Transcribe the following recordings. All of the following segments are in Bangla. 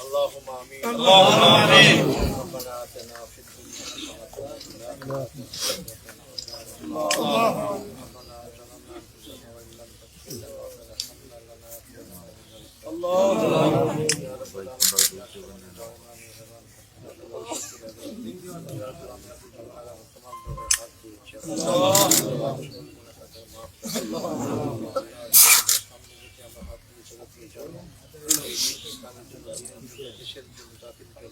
اللهم امين اللهم امين ربنا اتنا في الدنيا حسنه اللهم ربنا ظلمنا দেশের জন্য জাতির জন্য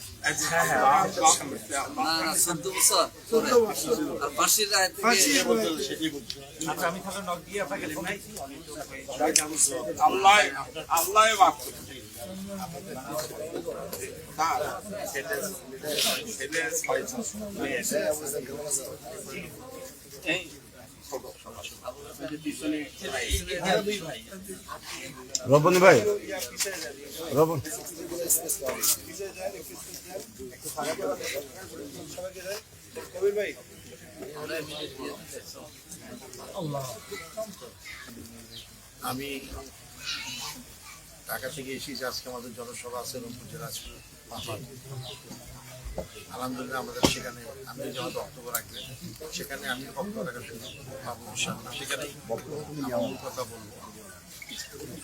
আল্লাহ আল্লাহ মাফ ছেলে ছেলে এই ছোট রবনি ভাই রবন আমি ঢাকা থেকে এসেছি আজকে আমাদের জনসভা আছে রংপুর দিনাজপুর পাহাড় আলহামদুলিল্লাহ আমাদের সেখানে আমি যেমন বক্তব্য রাখবেন সেখানে আমি বক্তব্য রাখার জন্য বাবু বিশ্বাস সেখানে আমার কথা বলব।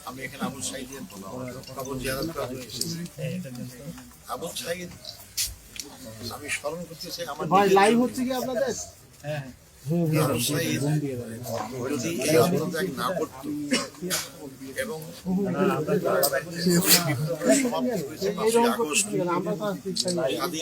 আমি এখানে আবুল সাইদের আবু জিয়ারত এসেছি। আবুল সাইদ আমি স্মরণ করতে চাই আমার লাইভ হচ্ছে কি আপনাদের? আবু সাইদ যদি এই আত্মত্যাগ না করত এবং সমাপ্তি হয়েছে পাঁচই আগস্ট আমরা এই না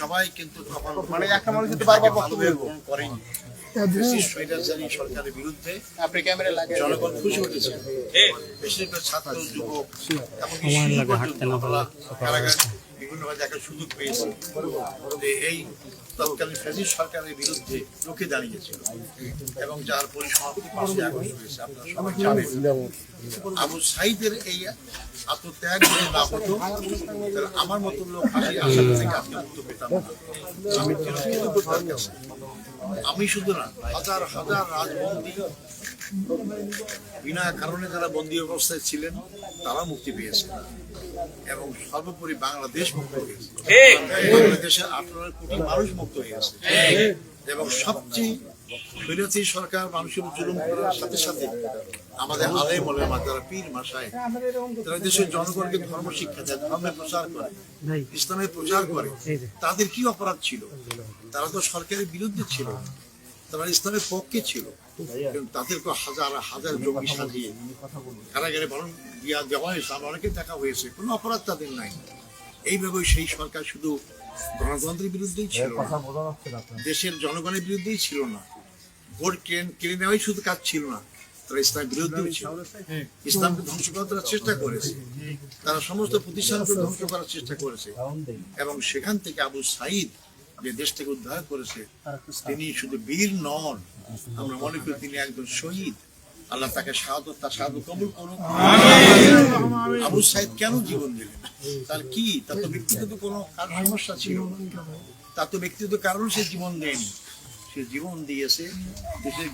সবাই কিন্তু মানে একটা মানুষ কিন্তু বারবার বক্তব্য করেনি সরকারের বিরুদ্ধে আপনি ক্যামেরা লাগে জনগণ খুশি হতেছে বেশিরভাগ ছাত্র যুবক এমনকি কারাগার বিভিন্নভাবে দেখার সুযোগ পেয়েছে। যে এই তৎকালীন ফ্যাসিস্ট সরকারের বিরুদ্ধে লোকে দাঁড়িয়েছিল এবং যার পরিসমাপ্তি পাশে আগুন হয়েছে। আপনারা সবাই জানেন, আবু সাইদের এই আত্মত্যাগ যদি না হতো, তাহলে আমার মতো লোক হাসি আসার থেকে আপনি মুক্ত পেতাম আমি আমি শুধু না হাজার হাজার রাজবন্দী বিনা কারণে যারা বন্দী অবস্থায় ছিলেন তারা মুক্তি পেয়েছে এবং সর্বোপরি বাংলাদেশ মুক্ত হয়েছে। বাংলাদেশের আঠারো কোটি মানুষ মুক্ত হয়েছে। এবং সবচেয়ে স্বৈরাচারী সরকার মানুষের জুলুম করার সাথে সাথে আমাদের আলেম ওলামা যারা পীর মাসায় তারা দেশের জনগণকে ধর্ম শিক্ষা দেয় ধর্মের প্রচার করে ইসলামের প্রচার করে তাদের কি অপরাধ ছিল? তারা তো সরকারের বিরুদ্ধে ছিল। তারা ইসলামের পক্ষে ছিল। তাদেরকে হাজার হাজার জমি সাজিয়ে কারাগারে বরং দিয়া দেওয়া হয়েছে। আমরা অনেকে দেখা হয়েছে। কোনো অপরাধ তাদের নাই। এইভাবে সেই সরকার শুধু গণতন্ত্রের বিরুদ্ধেই ছিল দেশের জনগণের বিরুদ্ধেই ছিল না। ভোট নেওয়াই শুধু কাজ ছিল না। তারা বিরুদ্ধেও ছিল। ইসলামকে ধ্বংস করার চেষ্টা করেছে। তারা সমস্ত প্রতিষ্ঠানকে ধ্বংস করার চেষ্টা করেছে। এবং সেখান থেকে আবু সাইদ যে দেশ থেকে উদ্ধার করেছে, তিনি শুধু বীর নন, আমরা মনে করি তিনি একজন শহীদ। আল্লাহ তাকে শাহাদত, তার শাহাদত কবুল আবু সাইদ কেন জীবন দিলেন? তার কি? তার তো ব্যক্তিগত কোনো সমস্যা ছিল। তার তো ব্যক্তিগত কারণ সে জীবন দেয়নি। সে জীবন দিয়েছে, দেশে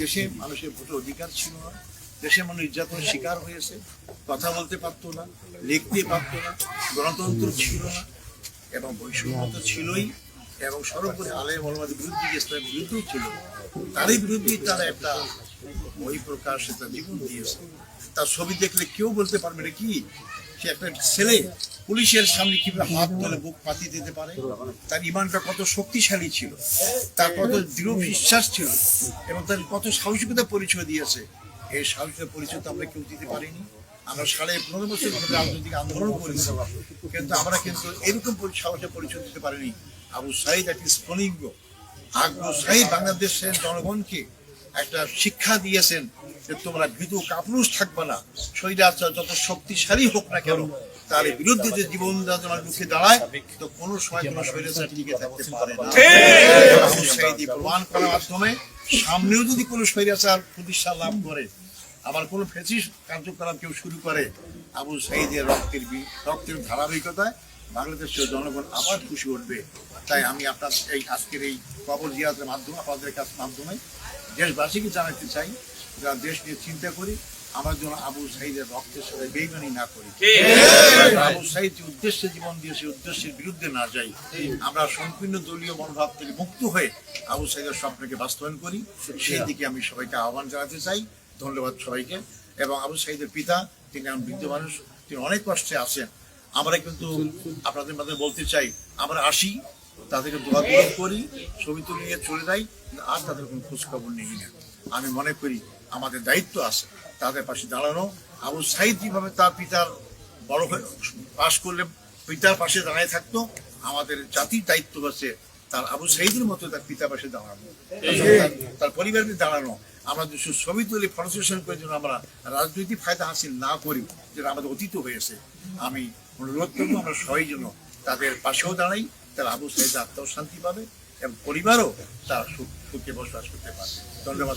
দেশে মানুষের ভোটের অধিকার ছিল না, দেশে মানুষ নির্যাতনের শিকার হয়েছে, কথা বলতে পারতো না, লিখতে পারতো না, গণতন্ত্র ছিল না, এবং বৈষম্য ছিলই, এবং সর্বোপরি আলেম মলমাদের বিরুদ্ধে ইসলামের বিরুদ্ধেও ছিল, তারই বিরুদ্ধেই তারা একটা বই প্রকাশে তার জীবন দিয়েছে। তার ছবি দেখলে কেউ বলতে পারবে না কি, সে একটা ছেলে পুলিশের সামনে কীভাবে হাত তুলে, বুক পাতিয়ে দিতে পারে, তার ইমানটা কত শক্তিশালী ছিল, তার কত দৃঢ় বিশ্বাস ছিল, এবং তার কত সাহসিকতা পরিচয় দিয়েছে, এই সাহসিকতা পরিচয় তো আমরা কেউ দিতে পারিনি। আমরা সাড়ে পনেরো বছর ধরে রাজনৈতিক আন্দোলন করেছি, কিন্তু আমরা কিন্তু এরকম সাহসের পরিচয় দিতে পারিনি। আবু সাইদ একটি স্ফলিঙ্গ, আবু সাইদ বাংলাদেশের জনগণকে একটা শিক্ষা দিয়েছেন যে তোমরা ভীতু কাপুরুষ থাকবে না শরীরাচার যত শক্তিশালী হোক না কেন তার বিরুদ্ধে যে জীবন মুখে দাঁড়ায় তো কোনো সময় কোনো টিকে থাকতে পারে না। প্রমাণ করার মাধ্যমে সামনেও যদি কোনো শরীরাচার প্রতিষ্ঠা লাভ করে আবার কোনো ফেসিস কার্যকলাপ কেউ শুরু করে আবু সাইদের রক্তের রক্তের ধারাবাহিকতায় বাংলাদেশের জনগণ আবার খুশি উঠবে। তাই আমি আপনার এই আজকের এই কবর জিয়াতের মাধ্যমে আপনাদের কাছ মাধ্যমে দেশবাসীকে জানাতে চাই যারা দেশ নিয়ে চিন্তা করি আমার জন্য আবু সাইদের রক্তের সাথে বেইমানি না করি। আবু সাইদ যে উদ্দেশ্যে জীবন দিয়ে সেই উদ্দেশ্যের বিরুদ্ধে না যাই আমরা সম্পূর্ণ দলীয় মনোভাব থেকে মুক্ত হয়ে আবু সাইদের স্বপ্নকে বাস্তবায়ন করি। সেই দিকে আমি সবাইকে আহ্বান জানাতে চাই। ধন্যবাদ সবাইকে। এবং আবু সাহিদের পিতা তিনি এখন বৃদ্ধ মানুষ তিনি অনেক কষ্টে আছেন। আমরা কিন্তু আপনাদের মধ্যে বলতে চাই আমরা আসি তাদেরকে দোয়া করি ছবি তুলে নিয়ে চলে যাই আর তাদের কোনো খোঁজখবর নেই। না আমি মনে করি আমাদের দায়িত্ব আছে তাদের পাশে দাঁড়ানো। আবু সাইদ যেভাবে তার পিতার বড় হয়ে পাশ করলে পিতার পাশে দাঁড়িয়ে থাকতো আমাদের জাতির দায়িত্ব হচ্ছে তার আবু সাইদের মতো তার পিতার পাশে দাঁড়ানো। তার- পরিবারকে দাঁড়ানো। আমরা শুধু ছবি তুলে ফটোসেশন করে যেন আমরা রাজনৈতিক ফায়দা হাসিল না করি যেটা আমাদের অতীত হয়েছে আমি অনুরোধ করব আমরা সবাই যেন তাদের পাশেও দাঁড়াই তার আবু সাইদ আত্মাও শান্তি পাবে। এবং পরিবারও তারা সুখ বসবাস করতে পারবে। ধন্যবাদ।